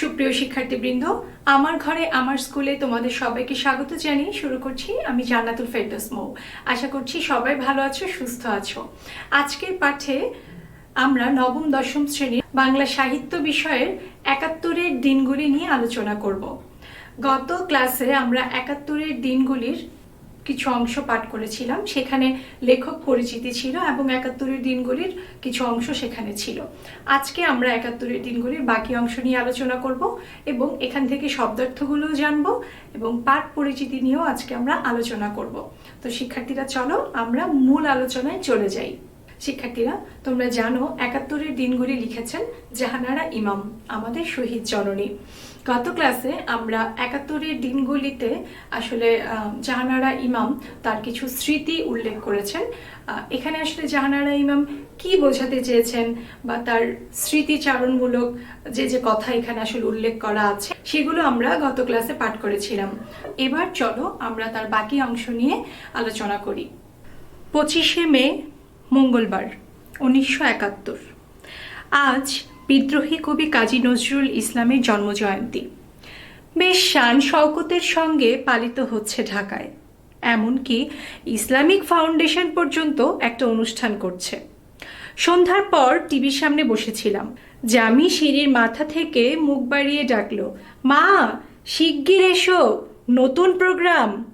সুপ্রিয় শিক্ষার্থীবৃন্দ, আমার ঘরে, আমার স্কুলে তোমাদের সবাইকে স্বাগত জানিয়ে শুরু করছি আমি জান্নাতুল ফেরদৌস মৌ। আশা করছি সবাই ভালো আছো, সুস্থ আছো। আজকের পাঠে আমরা নবম, দশম শ্রেণির বাংলা সাহিত্য বিষয়ের একাত্তরের দিনগুলি নিয়ে আলোচনা করব। গত ক্লাসে আমরা একাত্তরের দিনগুলির কিছু অংশ পাঠ করেছিলাম। সেখানে লেখক পরিচিতি ছিল এবং একাত্তরের দিনগুলির কিছু অংশ সেখানে ছিল। আজকে আমরা একাত্তরের দিনগুলির বাকি অংশ নিয়ে আলোচনা করব এবং এখান থেকে শব্দার্থগুলোও জানব এবং পাঠ পরিচিতি নিয়েও আজকে আমরা আলোচনা করব। তো শিক্ষার্থীরা, চলো আমরা মূল আলোচনায় চলে যাই। শিক্ষার্থীরা, তোমরা জানো একাত্তরের দিনগুলি লিখেছেন জাহানারা ইমাম, আমাদের শহীদ জননী। গত ক্লাসে আমরা একাত্তরের দিনগুলিতে আসলে জাহানারা ইমাম তার কিছু স্মৃতি উল্লেখ করেছেন। এখানে আসলে জাহানারা ইমাম কি বোঝাতে চেয়েছেন বা তার স্মৃতিচারণমূলক যে যে কথা এখানে আসলে উল্লেখ করা আছে, সেগুলো আমরা গত ক্লাসে পাঠ করেছিলাম। এবার চলো আমরা তার বাকি অংশ নিয়ে আলোচনা করি। পঁচিশে মে, মঙ্গলবার, উনিশশো একাত্তর। আজ বিদ্রোহী কবি কাজী নজরুল ইসলামের জন্মজয়ন্তী। বেশ শান শওকতের সঙ্গে পালিত হচ্ছে ঢাকায়। এমনকি ইসলামিক ফাউন্ডেশন পর্যন্ত একটা অনুষ্ঠান করছে। সন্ধ্যার পর টিভির সামনে বসেছিলাম। জামি সিঁড়ির মাথা থেকে মুখ বাড়িয়ে ডাকলো, মা, শিগগির এসো, নতুন প্রোগ্রাম।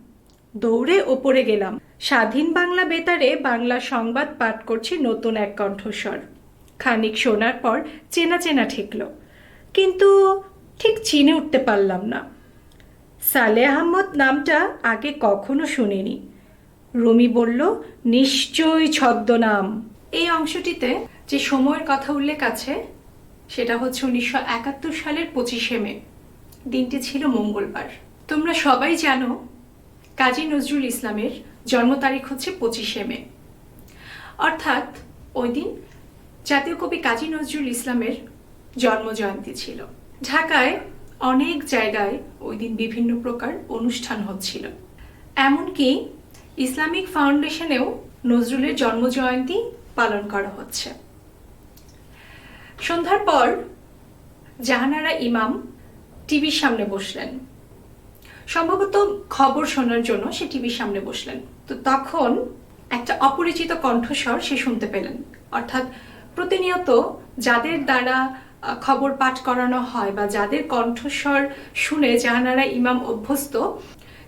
দৌড়ে ওপরে গেলাম। স্বাধীন বাংলা বেতারে বাংলা সংবাদ পাঠ করছে নতুন এক কণ্ঠস্বর। খানিক শোনার পর চেনা চেনা ঠেকল। কিন্তু ঠিক চিনে উঠতে পারলাম না। সালে আহমদ নামটা আগে কখনো শুনিনি। রুমি বলল, নিশ্চয়ই ছদ্মনাম। এই অংশটিতে যে সময়ের কথা উল্লেখ আছে, সেটা হচ্ছে উনিশশো একাত্তর সালের পঁচিশে মে। দিনটি ছিল মঙ্গলবার। তোমরা সবাই জানো, কাজী নজরুল ইসলামের জন্ম তারিখ হচ্ছে পঁচিশে মে। অর্থাৎ ওই দিন জাতীয় কবি কাজী নজরুল ইসলামের জন্মজয়ন্তী ছিল। ঢাকায় অনেক জায়গায় ওই দিন বিভিন্ন প্রকার অনুষ্ঠান হচ্ছিল। এমনকি ইসলামিক ফাউন্ডেশনেও নজরুলের জন্মজয়ন্তী পালন করা হচ্ছে। সন্ধ্যার পর জাহানারা ইমাম টিভির সামনে বসলেন। সম্ভবত খবর শোনার জন্য সে টিভির সামনে বসলেন। তো তখন একটা অপরিচিত কণ্ঠস্বর সে শুনতে পেলেন। অর্থাৎ প্রতিনিয়ত যাদের দ্বারা খবর পাঠ করানো হয় বা যাদের কণ্ঠস্বর শুনে জাহানারা ইমাম অভ্যস্ত,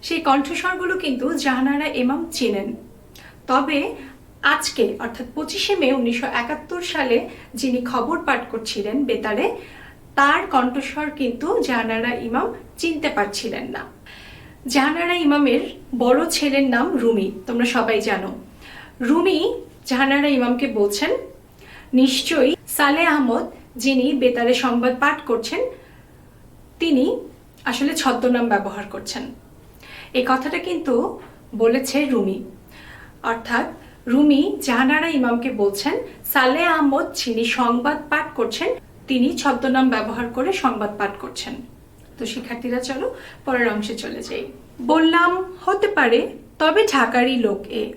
সেই কণ্ঠস্বরগুলো কিন্তু জাহানারা ইমাম চেনেন। তবে আজকে, অর্থাৎ পঁচিশে মে উনিশশো একাত্তর সালে যিনি খবর পাঠ করছিলেন বেতারে, তার কণ্ঠস্বর কিন্তু জাহানারা ইমাম চিনতে পারছিলেন না। জাহানারা ইমামের বড় ছেলের নাম রুমি, তোমরা সবাই জানো। রুমি জাহানারা ইমামকে বলছেন নিশ্চয়ই সালে আহমদ, যিনি বেতারে সংবাদ পাঠ করছেন, তিনি আসলে ছদ্মনাম ব্যবহার করছেন। এই কথাটা কিন্তু বলেছে রুমি। অর্থাৎ রুমি জাহানারা ইমামকে বলছেন, সালে আহমদ, যিনি সংবাদ পাঠ করছেন, তিনি ছদ্মনাম ব্যবহার করে সংবাদ পাঠ করছেন। তো শিক্ষার্থীরা, চলো পরের অংশে চলে যাই। বললাম, হতে পারে, তবে ঢাকারই লোক এ।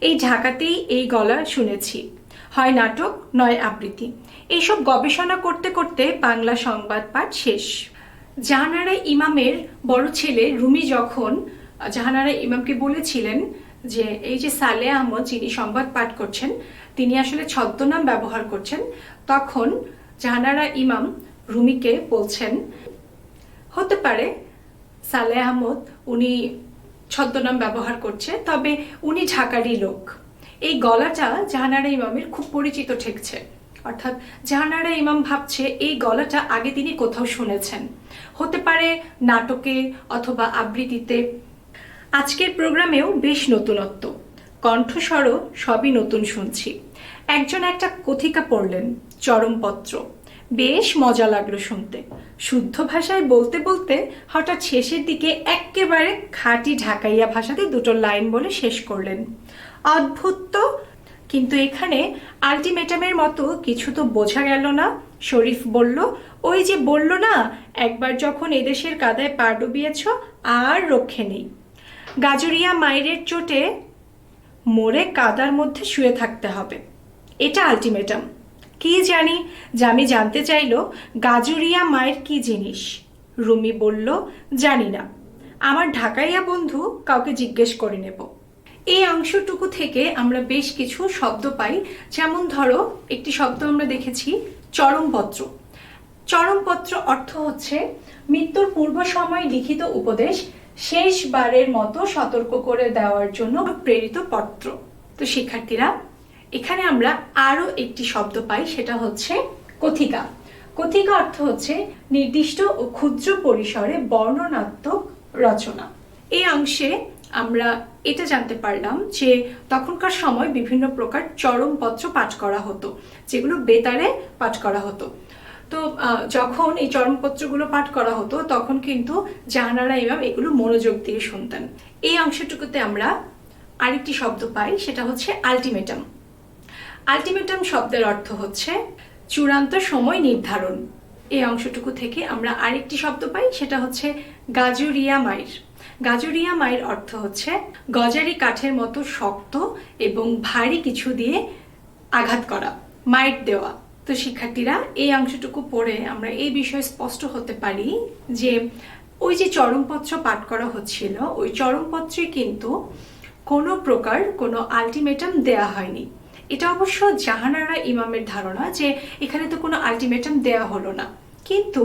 এই ঢাকাতেই এই গলা শুনেছি। হয় নাটক, নয় আবৃত্তি। এইসব গবেষণা করতে করতে বাংলা সংবাদ পাঠ শেষ। জাহানারা ইমামের বড় ছেলে রুমি যখন, জাহানারা ইমামকে বলেছিলেন যে, এই যে সালে আহমদ যিনি সংবাদ পাঠ করছেন, তিনি আসলে ছদ্মনাম ব্যবহার করছেন। তখন জাহানারা ইমাম রুমিকে বলছেন, হতে পারে সালে আহমদ উনি ছদ্মনাম ব্যবহার করছে, তবে উনি ঢাকারই লোক। এই গলাটা জাহানারা ইমামের খুব পরিচিত ঠেকছে। অর্থাৎ জাহানারা ইমাম ভাবছে এই গলাটা আগে তিনি কোথাও শুনেছেন। হতে পারে নাটকে অথবা আবৃত্তিতে। আজকের প্রোগ্রামেও বেশ নতুনত্ব। কণ্ঠস্বরও সবই নতুন শুনছি। একজন একটা কথিকা পড়লেন চরমপত্র বেশ মজা লাগল শুনতে। শুদ্ধ ভাষায় বলতে বলতে হঠাৎ শেষের দিকে এক্কেবারে খাঁটি ঢাকাইয়া ভাষাতে দুটো লাইন বলে শেষ করলেন। অদ্ভুত। কিন্তু এখানে আলটিমেটামের মতো কিছু তো বোঝা গেল না, শরীফ বলল। ওই যে বলল না, একবার যখন এদেশের কাদায় পা ডুবিয়েছ, আর রক্ষে নেই। গাজরিয়া মায়ের চোটে মরে কাদার মধ্যে শুয়ে থাকতে হবে। এটা আলটিমেটাম। কি জানি আমি জানতে চাইলো, গাজুরিয়া মায়ের কি জিনিস? রুমি বলল, জানি না। আমার ঢাকাইয়া বন্ধু কাউকে জিজ্ঞেস করে নেব। এই অংশটুকু থেকে আমরা বেশ কিছু শব্দ পাই। যেমন ধরো, একটি শব্দ আমরা দেখেছি, চরমপত্র। চরমপত্র অর্থ হচ্ছে, মৃত্যুর পূর্ব সময় লিখিত উপদেশ শেষবারের মতো সতর্ক করে দেওয়ার জন্য প্রেরিত পত্র। তো শিক্ষার্থীরা, এখানে আমরা আরও একটি শব্দ পাই, সেটা হচ্ছে কথিকা। কথিকা অর্থ হচ্ছে নির্দিষ্ট ও ক্ষুদ্র পরিসরে বর্ণনাত্মক রচনা। এই অংশে আমরা এটা জানতে পারলাম যে তখনকার সময় বিভিন্ন প্রকার চরমপত্র পাঠ করা হতো, যেগুলো বেতারে পাঠ করা হতো। তো যখন এই চরমপত্রগুলো পাঠ করা হতো, তখন কিন্তু জাহানারা ইমাম এগুলো মনোযোগ দিয়ে শুনতেন। এই অংশটুকুতে আমরা আরেকটি শব্দ পাই, সেটা হচ্ছে আলটিমেটাম আলটিমেটাম শব্দের অর্থ হচ্ছে চূড়ান্ত সময় নির্ধারণ। এই অংশটুকু থেকে আমরা আরেকটি শব্দ পাই, সেটা হচ্ছে গাজুরিয়া মাইর। গাজুরিয়া মাইর অর্থ হচ্ছে, গজারি কাঠের মতো শক্ত এবং ভারী কিছু দিয়ে আঘাত করা, মাইট দেওয়া। তো শিক্ষার্থীরা, এই অংশটুকু পড়ে আমরা এই বিষয়ে স্পষ্ট হতে পারি যে ওই যে চরমপত্র পাঠ করা হচ্ছিল, ওই চরমপত্রে কিন্তু কোনো প্রকার কোনো আলটিমেটাম দেয়া হয়নি। এটা অবশ্য জাহানারা ইমামের ধারণা যে এখানে তো কোনো আলটিমেটাম দেয়া হলো না। কিন্তু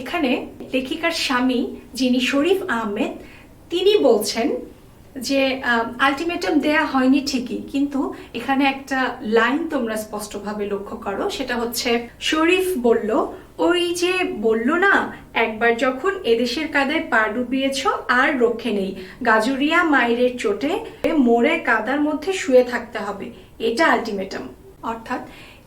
এখানে লেখিকার স্বামী যিনি শরীফ আহমেদ তিনি বলছেন যে আলটিমেটাম দেয়া হয়নি ঠিকই, কিন্তু এখানে একটা লাইন তোমরা স্পষ্টভাবে লক্ষ্য করো, সেটা হচ্ছে, শরীফ বলল, ওই যে বলল না, একবার যখন এদেশের কাদায় পা ডুবিয়েছ, আর রক্ষে নেই। গাজুরিয়া মায়ের চোটে মোড়ে কাদার মধ্যে শুয়ে থাকতে হবে। এটা আলটিমেটাম অর্থাৎ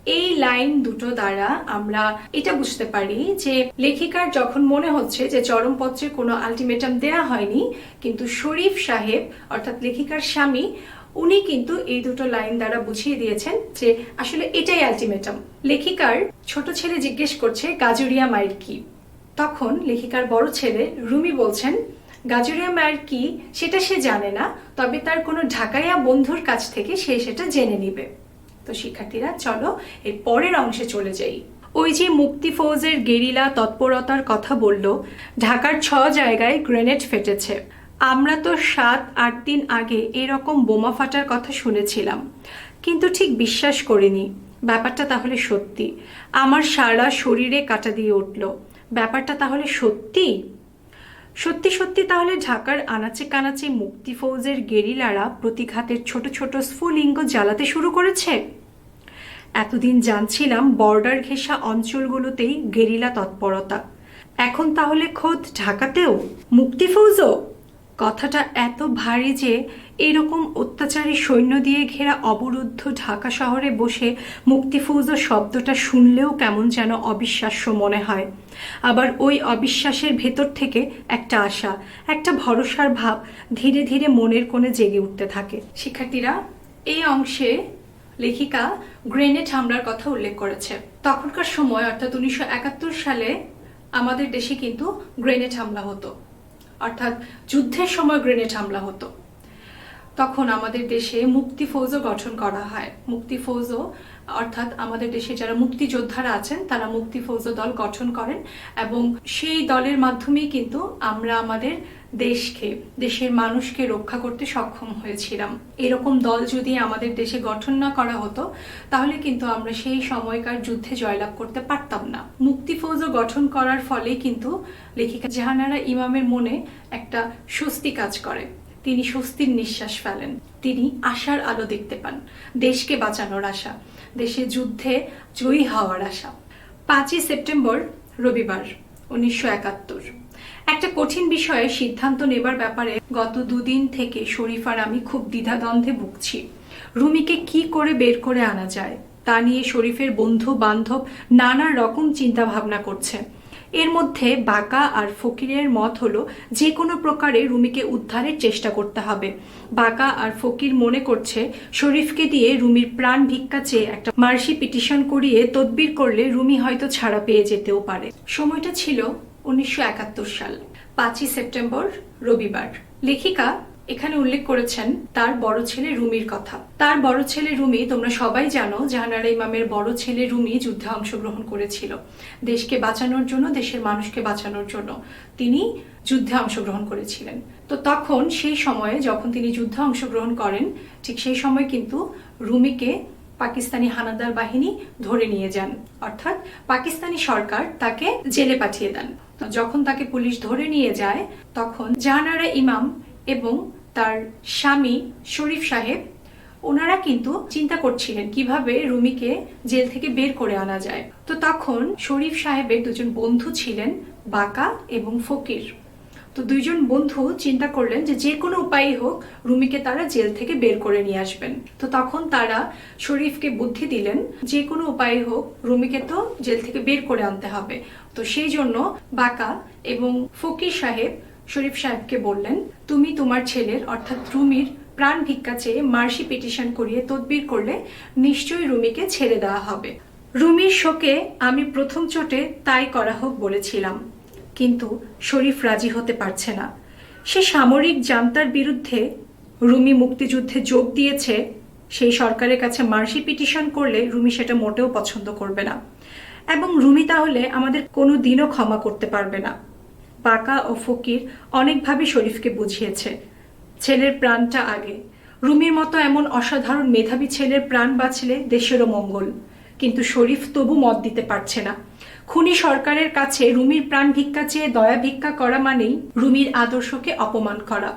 এই লাইন দুটো দ্বারা আমরা এটা বুঝতে পারি যে লেখিকার যখন মনে হচ্ছে যে চরমপত্রে কোনো আলটিমেটাম দেয়া হয়নি, কিন্তু শরীফ সাহেব, অর্থাৎ লেখিকার স্বামী, উনি কিন্তু এই দুটো লাইন দ্বারা বুঝিয়ে দিয়েছেন যে আসলে এটাই আলটিমেটাম। লেখিকার ছোট ছেলে জিজ্ঞেস করছে, গাজুরিয়া মায়ের কি? তখন লেখিকার বড় ছেলে রুমি বলছেন, গাজুরিয়া মায়ের কি? সেটা সে জানে না, তবে তার কোনো ঢাকাইয়া বন্ধুর কাছ থেকে সে সেটা জেনে নিবে। তো শিক্ষার্থীরা, চলো এর পরের অংশে চলে যাই। ওই যে মুক্তি ফৌজের গেরিলা তৎপরতার কথা বলল, ঢাকার ছ জায়গায় গ্রেনেড ফেটেছে। আমরা তো সাত, আট দিন আগে এরকম বোমা ফাটার কথা শুনেছিলাম, কিন্তু ঠিক বিশ্বাস করিনি। ব্যাপারটা তাহলে সত্যি। আমার সারা শরীরে কাটা দিয়ে উঠল। ব্যাপারটা তাহলে সত্যি সত্যি সত্যি তাহলে ঢাকার আনাচে কানাচে মুক্তি ফৌজের গেরিলারা প্রতিঘাতের ছোট ছোট স্ফুলিঙ্গ জ্বালাতে শুরু করেছে। এতদিন জানছিলাম বর্ডার ঘেঁষা অঞ্চলগুলোতেই গেরিলা তৎপরতা। এখন তাহলে খোদ ঢাকাতেও মুক্তি ফৌজও? কথাটা এত ভারী যে এরকম অত্যাচারী সৈন্য দিয়ে ঘেরা অবরুদ্ধ ঢাকা শহরে বসে মুক্তিফৌজ শব্দটা শুনলেও কেমন যেন অবিশ্বাস্য মনে হয়। আবার ওই অবিশ্বাসের ভেতর থেকে একটা আশা, একটা ভরসার ভাব ধীরে ধীরে মনের কোণে জেগে উঠতে থাকে। শিক্ষার্থীরা, এই অংশে লেখিকা গ্রেনেড হামলার কথা উল্লেখ করেছে। তখনকার সময়, অর্থাৎ উনিশশো একাত্তর সালে, আমাদের দেশে কিন্তু গ্রেনেড হামলা হতো। অর্থাৎ যুদ্ধের সময় গ্রেনেড হামলা হতো। তখন আমাদের দেশে মুক্তি ফৌজও গঠন করা হয়। মুক্তি ফৌজও, অর্থাৎ আমাদের দেশে যারা মুক্তিযোদ্ধারা আছেন, তারা মুক্তি ফৌজ দল গঠন করেন এবং সেই দলের মাধ্যমেই কিন্তু আমরা আমাদের দেশকে, দেশের মানুষকে রক্ষা করতে সক্ষম হয়েছিলাম। এরকম দল যদি আমাদের দেশে গঠন না করা হতো, তাহলে কিন্তু আমরা সেই সময়কার যুদ্ধে জয়লাভ করতে পারতাম না। মুক্তি ফৌজ গঠন করার ফলে কিন্তু লেখিকা জাহানারা ইমামের মনে একটা স্বস্তি কাজ করে। তিনি স্বস্তির নিঃশ্বাস ফেলেন। তিনি আশার আলো দেখতে পান। দেশকে বাঁচানোর আশা। দেশে যুদ্ধে জয়ী হওয়ার আশা। পাঁচই সেপ্টেম্বর, রবিবার, উনিশশো একাত্তর। একটা কঠিন বিষয়ে সিদ্ধান্ত নেবার ব্যাপারে গত দুদিন থেকে শরীফার আমি খুব দ্বিধাদ্বন্দ্বে ভুগছি। রুমিকে কি করে বের করে আনা যায়, তা নিয়ে শরীফের বন্ধু বান্ধব নানা রকম চিন্তা ভাবনা করছে। এর মধ্যে বাঁকা আর ফকিরের মত হলো যে কোনো প্রকারে রুমিকে উদ্ধারের চেষ্টা করতে হবে। বাঁকা আর ফকির মনে করছে, শরীফকে দিয়ে রুমির প্রাণ ভিক্ষা চেয়ে একটা মার্সি পিটিশন করিয়ে তদবির করলে রুমি হয়তো ছাড়া পেয়ে যেতেও পারে। সময়টা ছিল উনিশশো একাত্তর সাল, পাঁচই সেপ্টেম্বর রবিবার। লেখিকা এখানে উল্লেখ করেছেন তার বড় ছেলে রুমির কথা। তার বড় ছেলে রুমি, তোমরা সবাই জানো, জাহানারা ইমামের বড় ছেলে রুমি যুদ্ধে অংশগ্রহণ করেছিল। দেশকে বাঁচানোর জন্য, দেশের মানুষকে বাঁচানোর জন্য তিনি যুদ্ধে অংশগ্রহণ করেছিলেন। তো তখন সেই সময়ে যখন তিনি যুদ্ধে অংশগ্রহণ করেন, ঠিক সেই সময় কিন্তু রুমিকে পাকিস্তানি হানাদার বাহিনী ধরে নিয়ে যান। অর্থাৎ পাকিস্তানি সরকার তাকে জেলে পাঠিয়ে দেন। যখন তাকে পুলিশ ধরে নিয়ে যায়, তখন জাহানারা ইমাম এবং তার স্বামী শরীফ সাহেব, ওনারা কিন্তু চিন্তা করছিলেন কীভাবে রুমিকে জেল থেকে বের করে আনা যায়। তো তখন শরীফ সাহেবের দুজন বন্ধু ছিলেন বাকা এবং ফকির। তো দুইজন বন্ধু চিন্তা করলেন যে যে কোনো উপায়ই হোক রুমিকে তারা জেল থেকে বের করে নিয়ে আসবেন। তো তখন তারা শরীফকে বুদ্ধি দিলেন, যে কোনো উপায়ে হোক রুমিকে তো জেল থেকে বের করে আনতে হবে। তো সেই জন্য বাকা এবং ফকির সাহেব শরীফ সাহেবকে বললেন, তুমি তোমার ছেলের, অর্থাৎ রুমির, প্রাণ ভিক্ষা চেয়ে মার্সি পিটিশন করিয়ে তদবির করলে নিশ্চয়ই রুমিকে ছেড়ে দেওয়া হবে। রুমির শোকে আমি প্রথম চোটে তাই করা হোক বলেছিলাম। কিন্তু শরীফ রাজি হতে পারছে না। সে সামরিক জান্তার বিরুদ্ধে রুমি মুক্তিযুদ্ধে যোগ দিয়েছে। সেই সরকারের কাছে মার্সি পিটিশন করলে রুমি সেটা মোটেও পছন্দ করবে না। এবং রুমি তাহলে আমাদের কোনো দিনও ক্ষমা করতে পারবে না। বাকা ও ফকির অনেকভাবে শরীফকে বুঝিয়েছে। ছেলের প্রাণটা আগে। রুমির মতো এমন অসাধারণ মেধাবী ছেলের প্রাণ বাঁচলে দেশেরও মঙ্গল। কিন্তু শরীফ তবু মত দিতে পারছে না। খুনি সরকারের কাছে রুমির প্রাণ ভিক্ষা চেয়ে দয়া ভিক্ষা করা মানেই রুমির আদর্শকে অপমান করা।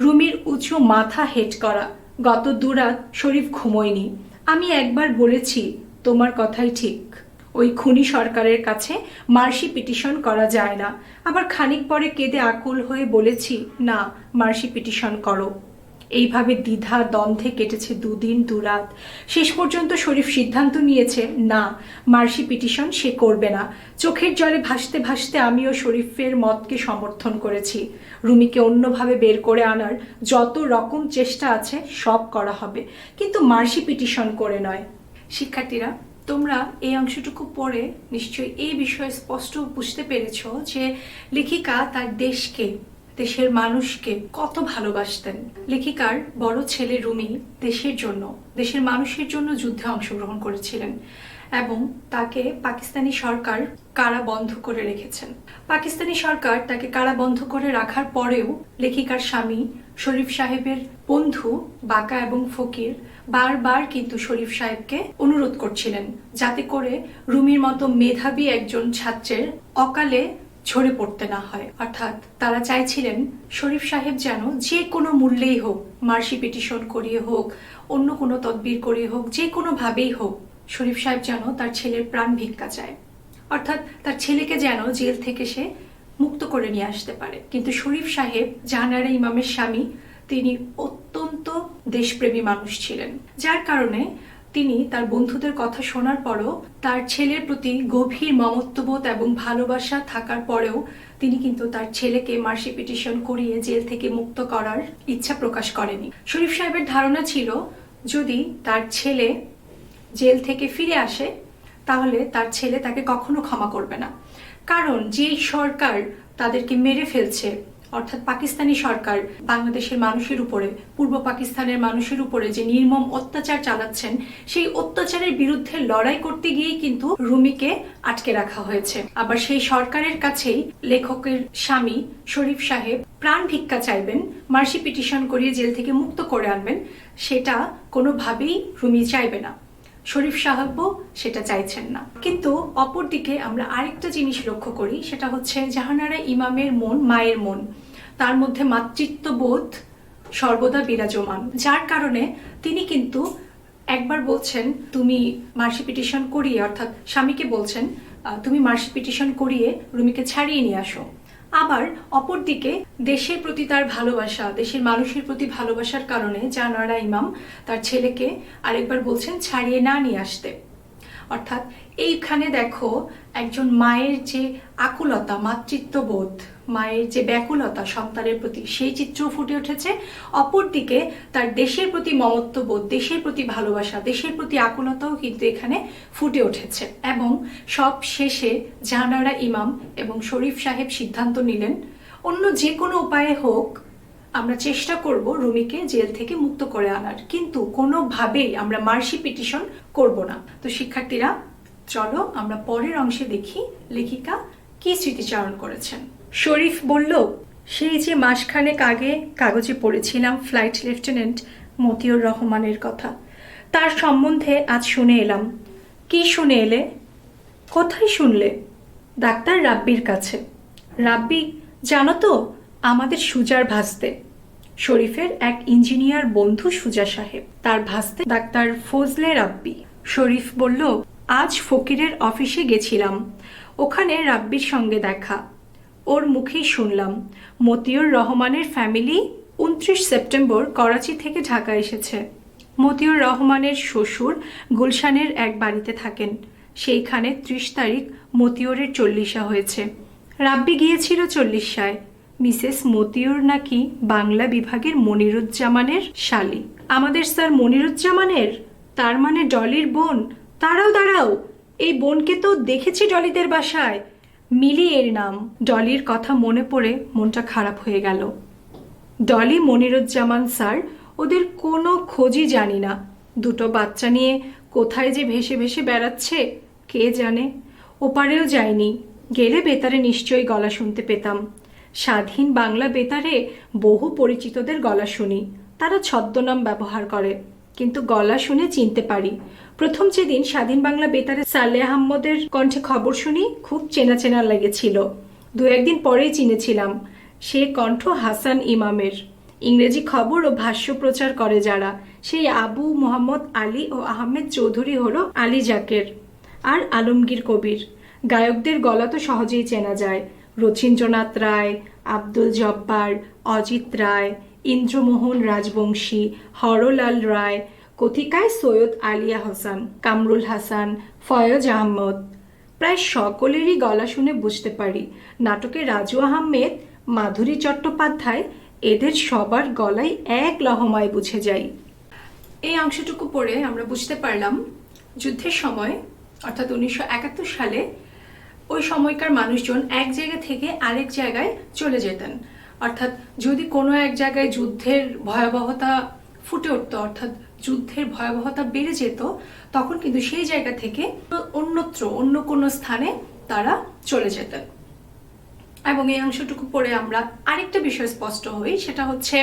রুমির উঁচু মাথা হেট করা। গত দুরাত শরীফ ঘুমোয়নি। আমি একবার বলেছি, তোমার কথাই ঠিক। ওই খুনি সরকারের কাছে মার্সি পিটিশন করা যায় না। আবার খানিক পরে কেঁদে আকুল হয়ে বলেছি, না, মার্সি পিটিশন করো। এইভাবে দ্বিধা দ্বন্দ্বে কেটেছে দুদিন, দুরাত। শেষ পর্যন্ত শরীফ সিদ্ধান্ত নিয়েছে, না, মার্সি পিটিশন সে করবে না। চোখের জলে ভাসতে ভাসতে আমিও শরীফের মতকে সমর্থন করেছি। রুমিকে অন্যভাবে বের করে আনার যত রকম চেষ্টা আছে সব করা হবে। কিন্তু মার্সি পিটিশন করে নয়। শিক্ষার্থীরা তোমরা এই অংশটুকু পড়ে নিশ্চয়ই এই বিষয়ে স্পষ্ট বুঝতে পেরেছ যে লেখিকা তার দেশকে, দেশের মানুষকে কত ভালোবাসতেন। লেখিকার বড় ছেলে রুমি দেশের জন্য, দেশের মানুষের জন্য যুদ্ধে অংশগ্রহণ করেছিলেন এবং তাকে পাকিস্তানি সরকার কারা বন্ধ করে রেখেছেন। পাকিস্তানি সরকার তাকে কারা বন্ধ করে রাখার পরেও লেখিকার স্বামী শরীফ সাহেবের বন্ধু বাকা এবং ফকির বারবার কিন্তু শরীফ সাহেবকে অনুরোধ করছিলেন যাতে করে রুমির মতো মেধাবী একজন ছাত্রের অকালে ঝরে পড়তে না হয়। অর্থাৎ তারা চাইছিলেন শরীফ সাহেব যেন যে কোনো মূল্যেই হোক মার্সি পিটিশন করিয়ে হোক, অন্য কোনো তদবির করিয়ে হোক, যে কোনোভাবেই হোক, শরীফ সাহেব যেন তার ছেলের প্রাণ ভিক্ষা চায়। অর্থাৎ তার ছেলেকে যেন জেল থেকে সে মুক্ত করে নিয়ে আসতে পারে। কিন্তু শরীফ সাহেব, জাহানারা ইমামের স্বামী তিনি অত্যন্ত দেশপ্রেমী মানুষ ছিলেন, যার কারণে তিনি তার বন্ধুদের কথা শোনার পরও তার ছেলের প্রতি গভীর মমত্ববোধ এবং ভালোবাসা থাকার পরেও তিনি কিন্তু তার ছেলেকে মার্সি পিটিশন করিয়ে জেল থেকে মুক্ত করার ইচ্ছা প্রকাশ করেনি। শরীফ সাহেবের ধারণা ছিল, যদি তার ছেলে জেল থেকে ফিরে আসে, তাহলে তার ছেলে তাকে কখনো ক্ষমা করবে না। কারণ যেই সরকার তাদেরকে মেরে ফেলছে অর্থাৎ পাকিস্তানি সরকার বাংলাদেশের মানুষের উপরে, পূর্ব পাকিস্তানের মানুষের উপরে যে নির্মম অত্যাচার চালাচ্ছেন, সেই অত্যাচারের বিরুদ্ধে লড়াই করতে গিয়েই কিন্তু রুমিকে আটকে রাখা হয়েছে। আবার সেই সরকারের কাছেই লেখকের স্বামী শরীফ সাহেব প্রাণ ভিক্ষা চাইবেন, মার্সি পিটিশন করিয়ে জেল থেকে মুক্ত করে আনবেন, সেটা কোনোভাবেই রুমি চাইবে না। শরীফ সাহাব্য সেটা চাইছেন না। কিন্তু অপরদিকে আমরা আরেকটা জিনিস লক্ষ্য করি, সেটা হচ্ছে জাহানারা ইমামের মন মায়ের মন। তার মধ্যে মাতৃত্ববোধ সর্বদা বিরাজমান। যার কারণে তিনি কিন্তু একবার বলছেন, তুমি মার্সি পিটিশন করিয়ে, অর্থাৎ স্বামীকে বলছেন তুমি মার্সি পিটিশন করিয়ে রুমিকে ছাড়িয়ে নিয়ে আসো। আবার অপরদিকে দেশের প্রতি তার ভালোবাসা, দেশের মানুষের প্রতি ভালোবাসার কারণে জানারা ইমাম তার ছেলেকে আরেকবার বলছেন, ছাড়িয়ে না নিয়ে আসতে। অর্থাৎ এইখানে দেখো একজন মায়ের যে আকুলতা, মাতৃত্ববোধ, মায়ের যে ব্যাকুলতা সন্তানের প্রতি, সেই চিত্র ফুটে উঠেছে। অপরদিকে তার দেশের প্রতি মমত্ববোধ, দেশের প্রতি ভালোবাসা, দেশের প্রতি আকুলতাও কিন্তু এখানে ফুটে উঠেছে। এবং সব শেষে জাহানারা ইমাম এবং শরীফ সাহেব সিদ্ধান্ত নিলেন, অন্য যে কোনো উপায়ে হোক আমরা চেষ্টা করব রুমিকে জেল থেকে মুক্ত করে আনার। কিন্তু কোনোভাবেই আমরা মার্সি পিটিশন করব না। তো শিক্ষার্থীরা, চলো আমরা পরের অংশে দেখি লেখিকা কি স্মৃতিচারণ করেছেন। শরীফ বলল, সেই যে মাসখানেক আগে কাগজে পড়েছিলাম ফ্লাইট লেফটেন্যান্ট মতিউর রহমানের কথা। তার সম্বন্ধে আজ শুনে এলাম। কি শুনে এলে? কোথায় শুনলে? ডাক্তার রাব্বির কাছে। রাব্বি, জানো তো আমাদের সুজার ভাসতে। শরীফের এক ইঞ্জিনিয়ার বন্ধু সুজা সাহেব, তার ভাসতে ডাক্তার ফজলে রাব্বি। শরীফ বলল, আজ ফকিরের অফিসে গেছিলাম। ওখানে রাব্বির সঙ্গে দেখা। ওর মুখেই শুনলাম, মতিউর রহমানের ফ্যামিলি উনত্রিশ সেপ্টেম্বর করাচি থেকে ঢাকা এসেছে। মতিউর রহমানের শ্বশুর গুলশানের এক বাড়িতে থাকেন। সেইখানে ত্রিশ তারিখ মতিউরের চল্লিশা হয়েছে। রাব্বি গিয়েছিল চল্লিশায়। মিসেস মতিউর নাকি বাংলা বিভাগের মনিরুজ্জামানের শালী? আমাদের স্যার মনিরুজ্জামানের? তার মানে ডলির বোন? তারাও দাঁড়াও। এই বোনকে তো দেখেছি ডলিদের বাসায়। মিলি এর নাম। ডলির কথা মনে পড়ে মনটা খারাপ হয়ে গেল। ডলি, মনিরুজ্জামান স্যার, ওদের কোনো খোঁজই জানি না। দুটো বাচ্চা নিয়ে কোথায় যে ভেসে ভেসে বেড়াচ্ছে, কে জানে? ওপারেও যায়নি। গেলে বেতারে নিশ্চয়ই গলা শুনতে পেতাম। স্বাধীন বাংলা বেতারে বহু পরিচিতদের গলা শুনি। তারা ছদ্মনাম ব্যবহার করে। কিন্তু গলা শুনে চিনতে পারি। প্রথম যেদিন স্বাধীন বাংলা বেতারে সালে আহম্মদের কণ্ঠে খবর শুনি, খুব চেনা চেনা লেগেছিল। দু একদিন পরেই চিনেছিলাম। সে কণ্ঠ হাসান ইমামের। ইংরেজি খবর ও ভাষ্য প্রচার করে যারা। সেই আবু মোহাম্মদ আলী ও আহমেদ চৌধুরী হল আলী জাকের। আর আলমগীর কবির। গায়কদের গলা তো সহজেই চেনা যায়। রথীন্দ্রনাথ রায়, আব্দুল জব্বার, অজিত রায়, ইন্দ্রমোহন রাজবংশী, হরলাল রায়, কথিকায় সৈয়দ আলিয়া হাসান, কামরুল হাসান, ফয়জ আহমদ। প্রায় সকলেরই গলা শুনে বুঝতে পারি, নাটকে রাজু আহমেদ, মাধুরী চট্টোপাধ্যায়, এদের সবার গলাই এক লহমায় বুঝে যাই এই অংশটুকু পড়ে আমরা বুঝতে পারলাম, যুদ্ধের সময়, অর্থাৎ উনিশশো একাত্তর সালে ওই সময়কার মানুষজন এক জায়গা থেকে আরেক জায়গায় চলে যেতেন। অর্থাৎ যদি কোনো এক জায়গায় যুদ্ধের ভয়াবহতা ফুটে উঠতো, অর্থাৎ যুদ্ধের ভয়াবহতা বেড়ে যেত, তখন কিন্তু সেই জায়গা থেকে অন্যত্র, অন্য কোনো স্থানে তারা চলে যেতেন। এবং এই অংশটুকু পড়ে আমরা আরেকটা বিষয় স্পষ্ট হই, সেটা হচ্ছে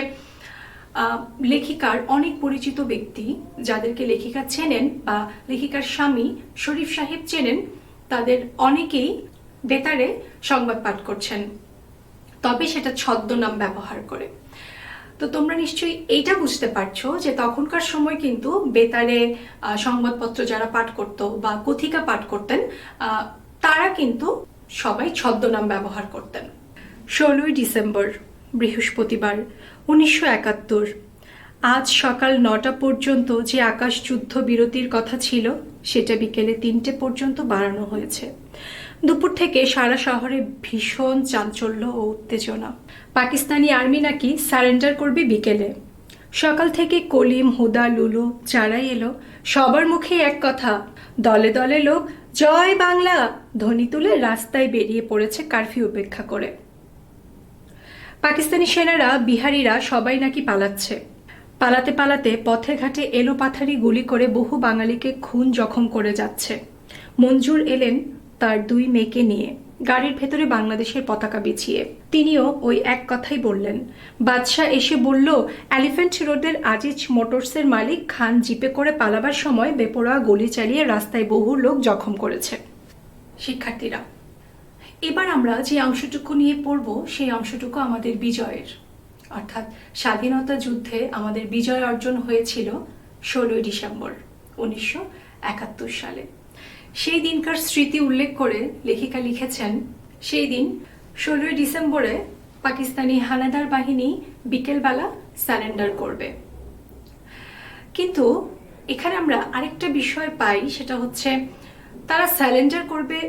লেখিকার অনেক পরিচিত ব্যক্তি যাদেরকে লেখিকা চেনেন বা লেখিকার স্বামী শরীফ সাহেব চেনেন তাদের অনেকেই বেতারে সংবাদ পাঠ করছেন। তবে সেটা ছদ্মনাম ব্যবহার করে। তো তোমরা নিশ্চয়ই এইটা বুঝতে পারছ যে তখনকার সময় কিন্তু বেতারে সংবাদপত্র যারা পাঠ করতো বা কথিকা পাঠ করতেন তারা কিন্তু সবাই ছদ্মনাম ব্যবহার করতেন। ষোলোই ডিসেম্বর, বৃহস্পতিবার, উনিশশো একাত্তর। আজ সকাল নটা পর্যন্ত যে আকাশ যুদ্ধ বিরতির কথা ছিল সেটা বিকেলে তিনটে পর্যন্ত বাড়ানো হয়েছে। দুপুর থেকে সারা শহরে ভীষণ চাঞ্চল্য ও উত্তেজনা। পাকিস্তানি আর্মি নাকি সারেন্ডার করবে বিকেলে। সকাল থেকে কলিম, হুদা লুলু যারাই এলো, সবার মুখে এক কথা, দলে দলে লোক, জয় বাংলা! ধ্বনি তুলে রাস্তায় বেরিয়ে পড়েছে কারফিউ উপেক্ষা করে। পাকিস্তানি সেনারা, বিহারিরা সবাই নাকি পালাচ্ছে। পালাতে পালাতে পথে ঘাটে এলো পাথারি গুলি করে বহু বাঙালিকে খুন জখম করে যাচ্ছে। মঞ্জুর এলেন তার দুই মেয়েকে নিয়ে। গাড়ির ভেতরে বাংলাদেশের পতাকা বিছিয়ে। তিনিও ওই এক কথাই বললেন, বাদশাহ এসে বলল, এলিফ্যান্ট রোডের আজিজ মোটরসের মালিক খান জিপে করে পালাবার সময় বেপরোয়া গুলি চালিয়ে রাস্তায় বহু লোক জখম করেছে। শিক্ষার্থীরা, এবার আমরা যে অংশটুকু নিয়ে পড়ব, সেই অংশটুকু আমাদের বিজয়ের। অর্থাৎ স্বাধীনতা যুদ্ধে আমাদের বিজয় অর্জন হয়েছিল ষোলোই ডিসেম্বর, উনিশশো একাত্তর সালে। সেই দিনকার স্মৃতি উল্লেখ করে লেখিকা লিখেছেন, সেই দিন ষোলোই ডিসেম্বরে পাকিস্তানি হানাদার বাহিনী বিকেলবেলা সারেন্ডার করবে। কিন্তু এখানে আমরা আরেকটা বিষয় পাই, সেটা হচ্ছে তারা স্যালেন্ডার করবে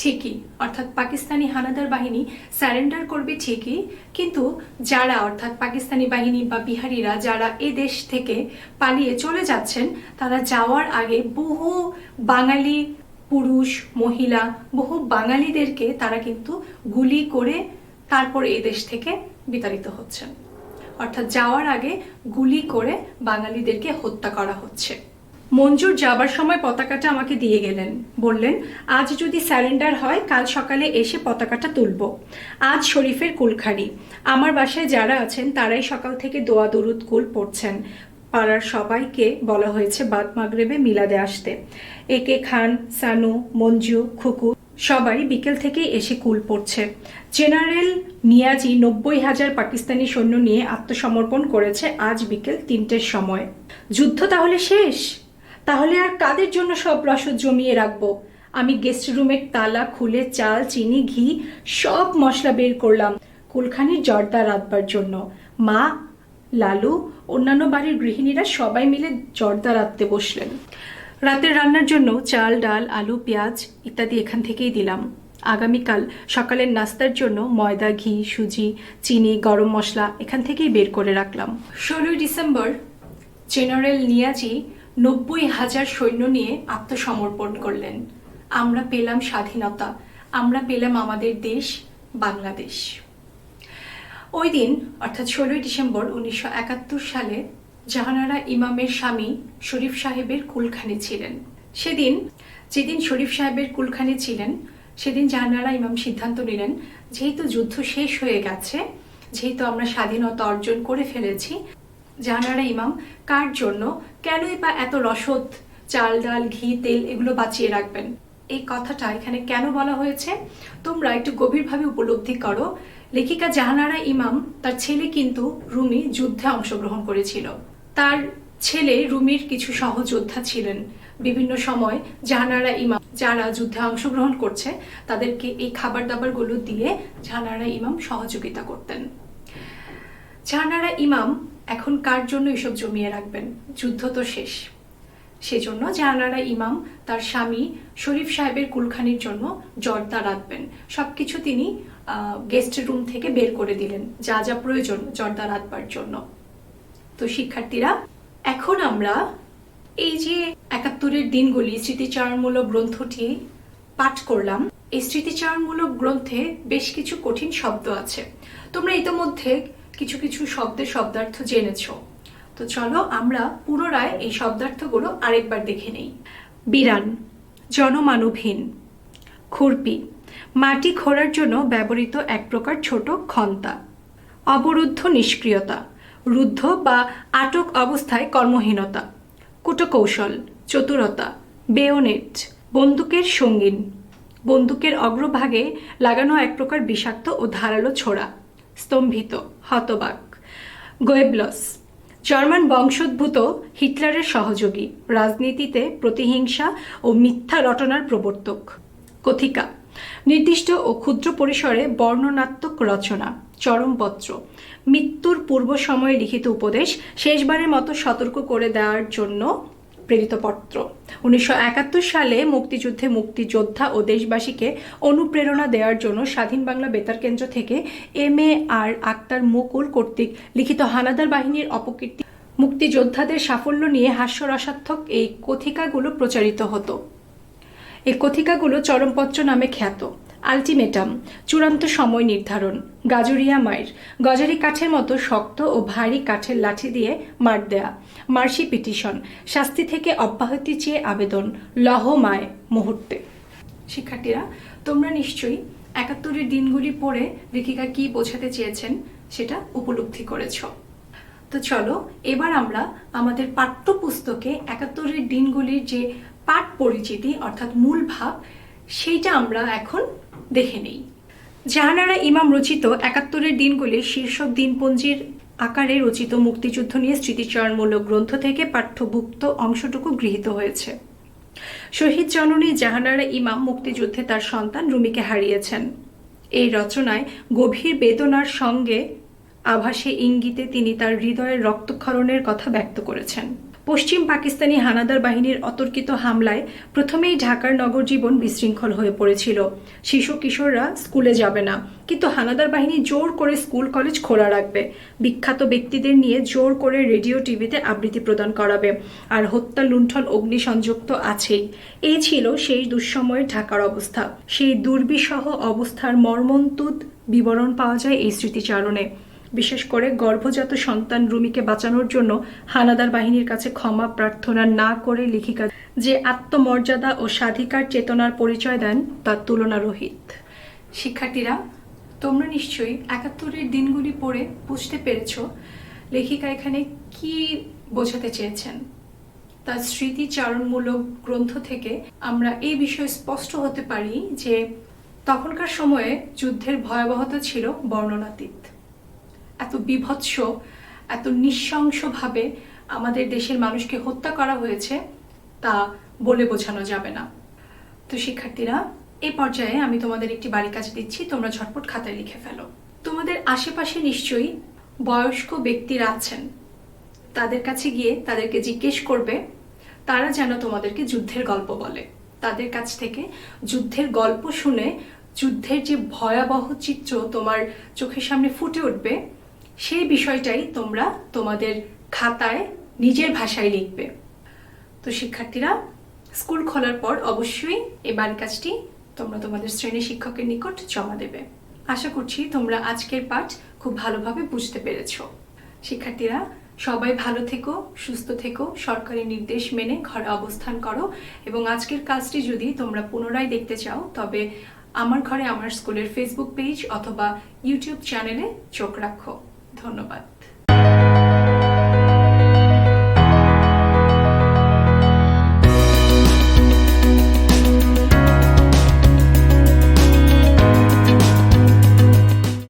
ঠিকই, অর্থাৎ পাকিস্তানি হানাদার বাহিনী স্যারেন্ডার করবে ঠিকই, কিন্তু যারা, অর্থাৎ পাকিস্তানি বাহিনী বা বিহারিরা যারা এ দেশ থেকে পালিয়ে চলে যাচ্ছেন, তারা যাওয়ার আগে বহু বাঙালি পুরুষ, মহিলা, বহু বাঙালিদেরকে তারা কিন্তু গুলি করে তারপর এই দেশ থেকে বিতাড়িত হচ্ছেন। অর্থাৎ যাওয়ার আগে গুলি করে বাঙালিদেরকে হত্যা করা হচ্ছে। মঞ্জুর যাবার সময় পতাকাটা আমাকে দিয়ে গেলেন। বললেন, আজ যদি স্যারেন্ডার হয়, কাল সকালে এসে পতাকাটা তুলব। আজ শরীফের কুলখাড়ি আমার বাসায় যারা আছেন, তারাই সকাল থেকে দোয়া দরুদ, কুল পড়ছেন। পাড়ার সবাইকে বলা হয়েছে, বাদ মাগরেবে মিলাদে আসতে। একে খান, সানু, মঞ্জু, খুকু, সবাই বিকেল থেকেই এসে কুল পড়ছে। জেনারেল নিয়াজি নব্বই হাজার পাকিস্তানি সৈন্য নিয়ে আত্মসমর্পণ করেছে আজ বিকেল তিনটের সময়। যুদ্ধ তাহলে শেষ? তাহলে আর কাদের জন্য সব রসদ জমিয়ে রাখব? আমি গেস্ট রুমের তালা, খুলে চাল, চিনি, ঘি, সব মশলা বের করলাম। কুলখানির জর্দা রাঁধবার জন্য। মা, লালু, অন্যান্য বাড়ির গৃহিণীরা সবাই মিলে জর্দা রাঁধতে বসলেন। রাতের রান্নার জন্য চাল, ডাল, আলু, পেঁয়াজ ইত্যাদি এখান থেকেই দিলাম। আগামীকাল সকালের নাস্তার জন্য ময়দা, ঘি, সুজি, চিনি, গরম মশলা এখান থেকেই বের করে রাখলাম। ষোলোই ডিসেম্বর, জেনারেল নিয়াজি নব্বই হাজার সৈন্য নিয়ে আত্মসমর্পণ করলেন। আমরা পেলাম স্বাধীনতা, আমরা পেলাম আমাদের দেশ, বাংলাদেশ। ওই দিন, অর্থাৎ ষোলোই ডিসেম্বর উনিশশো একাত্তর সালে, জাহানারা ইমামের স্বামী শরীফ সাহেবের কুলখানি ছিলেন। সেদিন, যেদিন শরীফ সাহেবের কুলখানি ছিলেন, সেদিন জাহানারা ইমাম সিদ্ধান্ত নিলেন, যেহেতু যুদ্ধ শেষ হয়ে গেছে, যেহেতু আমরা স্বাধীনতা অর্জন করে ফেলেছি জাহানারা ইমাম, কার জন্য কেনই বা এত রসদ, চাল ডাল, ঘি, তেল এগুলো বাঁচিয়ে রাখবেন? এই কথাটা এখানে কেন বলা হয়েছে? তোমরা একটু গভীরভাবে উপলব্ধি করো। লেখিকা জাহানারা ইমাম, তার ছেলে কিন্তু রুমি যুদ্ধে অংশগ্রহণ করেছিল। তার ছেলে রুমির কিছু সহযোদ্ধা ছিলেন। বিভিন্ন সময় জাহানারা ইমাম, যারা যুদ্ধে অংশগ্রহণ করছে, তাদেরকে এই খাবার দাবারগুলো দিয়ে জাহানারা ইমাম সহযোগিতা করতেন। জাহানারা ইমাম এখন কার জন্য এসব জমিয়ে রাখবেন? যুদ্ধ তো শেষ। সেজন্য জাহানারা ইমাম, তার স্বামী, শরীফ সাহেবের কুলখানির জন্য জর্দা রাখবেন। সবকিছু তিনি গেস্ট রুম থেকে বের করে দিলেন। যা যা প্রয়োজন জর্দা রাখবার জন্য। তো শিক্ষার্থীরা, এখন আমরা এই যে একাত্তরের দিনগুলি স্মৃতিচারণমূলক গ্রন্থটি পাঠ করলাম, এই স্মৃতিচারণমূলক গ্রন্থে বেশ কিছু কঠিন শব্দ আছে। তোমরা ইতোমধ্যে কিছু কিছু শব্দের শব্দার্থ জেনেছো। তো চলো আমরা পুনরায় এই শব্দার্থগুলো আরেকবার দেখে নেই। বিরান জনমানবহীন, খুরপি, মাটি খোঁড়ার জন্য ব্যবহৃত এক প্রকার ছোট খন্তা অবরুদ্ধ নিষ্ক্রিয়তা, রুদ্ধ বা আটক অবস্থায় কর্মহীনতা, কুটকৌশল, চতুরতা, বেয়োনেট, বন্দুকের সঙ্গীন। বন্দুকের অগ্রভাগে লাগানো এক প্রকার বিষাক্ত ও ধারালো ছোড়া। স্তম্ভিত, হতবাক। গোয়েবলস, জার্মান বংশোদ্ভূত হিটলারের সহযোগী, রাজনীতিতে প্রতিহিংসা ও মিথ্যা রটনার প্রবর্তক। কথিকা, নির্দিষ্ট ও ক্ষুদ্র পরিসরে বর্ণনাত্মক রচনা, চরমপত্র, মৃত্যুর পূর্ব সময়ে লিখিত উপদেশ শেষবারের মতো সতর্ক করে দেওয়ার জন্য প্রেরিত পত্র। উনিশশো একাত্তর সালে মুক্তিযুদ্ধে মুক্তিযোদ্ধা ও দেশবাসীকে অনুপ্রেরণা দেওয়ার জন্য স্বাধীন বাংলা বেতার কেন্দ্র থেকে এম এ আর আক্তার মুকুল কর্তৃক লিখিত হানাদার বাহিনীর অপকীর্তি মুক্তিযোদ্ধাদের সাফল্য নিয়ে হাস্যরসাত্মক এই কথিকাগুলো প্রচারিত হতো। এই কথিকাগুলো চরমপত্র নামে খ্যাত। আলটিমেটাম, চূড়ান্ত সময় নির্ধারণ, গাজরিয়া মায়ের গজারি কাঠের মতো শক্ত ও ভারী কাঠের লাঠি দিয়ে মার দেয়া, মার্সি পিটিশন, শাস্তি থেকে অব্যাহতি চেয়ে আবেদন লহ মায় মুহূর্তে। শিক্ষার্থীরা, তোমরা নিশ্চয়ই একাত্তরের দিনগুলি পড়ে লেখিকা কি বোঝাতে চেয়েছেন সেটা উপলব্ধি করেছ। তো চলো, এবার আমরা আমাদের পাঠ্যপুস্তকে একাত্তরের দিনগুলির যে পাঠ পরিচিতি অর্থাৎ মূল ভাব সেইটা আমরা এখন দেখে নেই। জাহানারা ইমাম রচিত একাত্তরের দিনগুলির শীর্ষক দিনপঞ্জির আকারে রচিত মুক্তিযুদ্ধ নিয়ে স্মৃতিচারণমূলক গ্রন্থ থেকে পাঠ্যভুক্ত অংশটুকু গৃহীত হয়েছে। শহীদ জননী জাহানারা ইমাম মুক্তিযুদ্ধে তার সন্তান রুমিকে হারিয়েছেন। এই রচনায় গভীর বেদনার সঙ্গে আভাসে ইঙ্গিতে তিনি তার হৃদয়ের রক্তক্ষরণের কথা ব্যক্ত করেছেন। পশ্চিম পাকিস্তানি হানাদার বাহিনীর অতর্কিত হামলায় প্রথমেই ঢাকার নগর জীবন বিশৃঙ্খল হয়ে পড়েছিল। শিশু কিশোররা স্কুলে যাবে না, কিন্তু হানাদার বাহিনী জোর করে স্কুল কলেজ খোলা রাখবে। বিখ্যাত ব্যক্তিদের নিয়ে জোর করে রেডিও টিভিতে আবৃত্তি প্রদান করাবে, আর হত্যা, লুণ্ঠন অগ্নিসংযোগ তো আছেই। এই ছিল সেই দুঃসময়ের ঢাকার অবস্থা। সেই দুর্বিষহ অবস্থার মর্মন্তুদ বিবরণ পাওয়া যায় এই স্মৃতিচারণে। বিশেষ করে গর্ভজাত সন্তান রুমিকে বাঁচানোর জন্য হানাদার বাহিনীর কাছে ক্ষমা প্রার্থনা না করে লেখিকা যে আত্মমর্যাদা ও স্বাধিকার চেতনার পরিচয় দেন তার তুলনা রহিত। শিক্ষার্থীরা, তোমরা নিশ্চয়ই একাত্তরের দিনগুলি পড়ে বুঝতে পেরেছ লেখিকা এখানে কি বোঝাতে চেয়েছেন। তার স্মৃতিচারণমূলক গ্রন্থ থেকে আমরা এই বিষয়ে স্পষ্ট হতে পারি যে তখনকার সময়ে যুদ্ধের ভয়াবহতা ছিল বর্ণনাতীত। এত বিভৎস, এত নিঃশংসভাবে আমাদের দেশের মানুষকে হত্যা করা হয়েছে তা বলে বোঝানো যাবে না। তো শিক্ষার্থীরা এই পর্যায়ে আমি তোমাদের একটি বাড়ি কাজ দিচ্ছি, তোমরা ঝটপট খাতায় লিখে ফেলো। তোমাদের আশেপাশে নিশ্চয়ই বয়স্ক ব্যক্তিরা আছেন। তাদের কাছে গিয়ে তাদেরকে জিজ্ঞেস করবে, তারা যেন তোমাদেরকে যুদ্ধের গল্প বলে। তাদের কাছ থেকে যুদ্ধের গল্প শুনে যুদ্ধের যে ভয়াবহ চিত্র তোমার চোখের সামনে ফুটে উঠবে সেই বিষয়টাই তোমরা তোমাদের খাতায় নিজের ভাষায় লিখবে। তো শিক্ষার্থীরা, স্কুল খোলার পর অবশ্যই এই কাজটি তোমরা তোমাদের শ্রেণি শিক্ষকের নিকট জমা দেবে। আশা করছি তোমরা আজকের পাঠ খুব ভালোভাবে বুঝতে পেরেছ। শিক্ষার্থীরা, সবাই ভালো থেকো, সুস্থ থেকো, সরকারি নির্দেশ মেনে ঘরে অবস্থান করো এবং আজকের কাজটি যদি তোমরা পুনরায় দেখতে চাও, তবে আমার ঘরে, আমার স্কুলের ফেসবুক পেজ অথবা ইউটিউব চ্যানেলে চোখ রাখো। ধন্যবাদ।